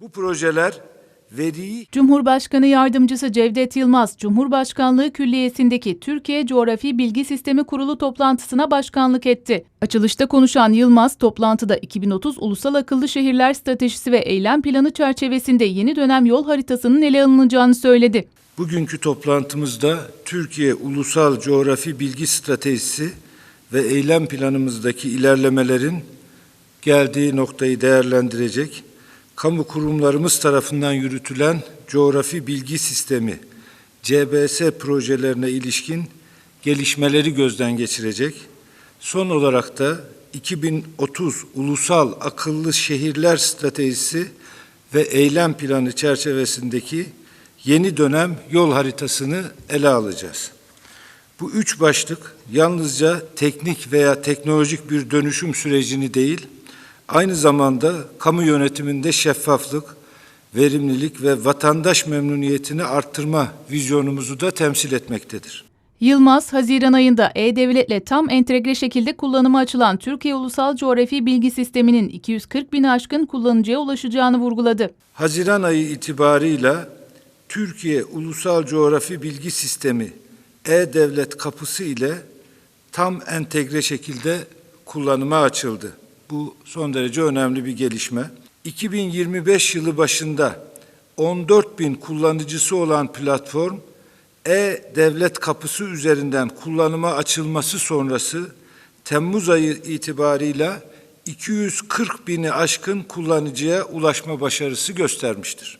Bu projeler veriyi Cumhurbaşkanı Yardımcısı Cevdet Yılmaz, Cumhurbaşkanlığı Külliyesi'ndeki Türkiye Coğrafi Bilgi Sistemi Kurulu toplantısına başkanlık etti. Açılışta konuşan Yılmaz, toplantıda 2030 Ulusal Akıllı Şehirler Stratejisi ve Eylem Planı çerçevesinde yeni dönem yol haritasının ele alınacağını söyledi. Bugünkü toplantımızda Türkiye Ulusal Coğrafi Bilgi Stratejisi ve eylem planımızdaki ilerlemelerin geldiği noktayı değerlendirecek, kamu kurumlarımız tarafından yürütülen coğrafi bilgi sistemi CBS projelerine ilişkin gelişmeleri gözden geçirecek. Son olarak da 2030 Ulusal Akıllı Şehirler Stratejisi ve eylem planı çerçevesindeki yeni dönem yol haritasını ele alacağız. Bu üç başlık yalnızca teknik veya teknolojik bir dönüşüm sürecini değil, aynı zamanda kamu yönetiminde şeffaflık, verimlilik ve vatandaş memnuniyetini arttırma vizyonumuzu da temsil etmektedir. Yılmaz, Haziran ayında E-Devlet'le tam entegre şekilde kullanıma açılan Türkiye Ulusal Coğrafi Bilgi Sistemi'nin 240 bin aşkın kullanıcıya ulaşacağını vurguladı. Haziran ayı itibarıyla Türkiye Ulusal Coğrafi Bilgi Sistemi E-Devlet kapısı ile tam entegre şekilde kullanıma açıldı. Bu son derece önemli bir gelişme. 2025 yılı başında 14 bin kullanıcısı olan platform E-Devlet kapısı üzerinden kullanıma açılması sonrası Temmuz ayı itibarıyla 240 bini aşkın kullanıcıya ulaşma başarısı göstermiştir.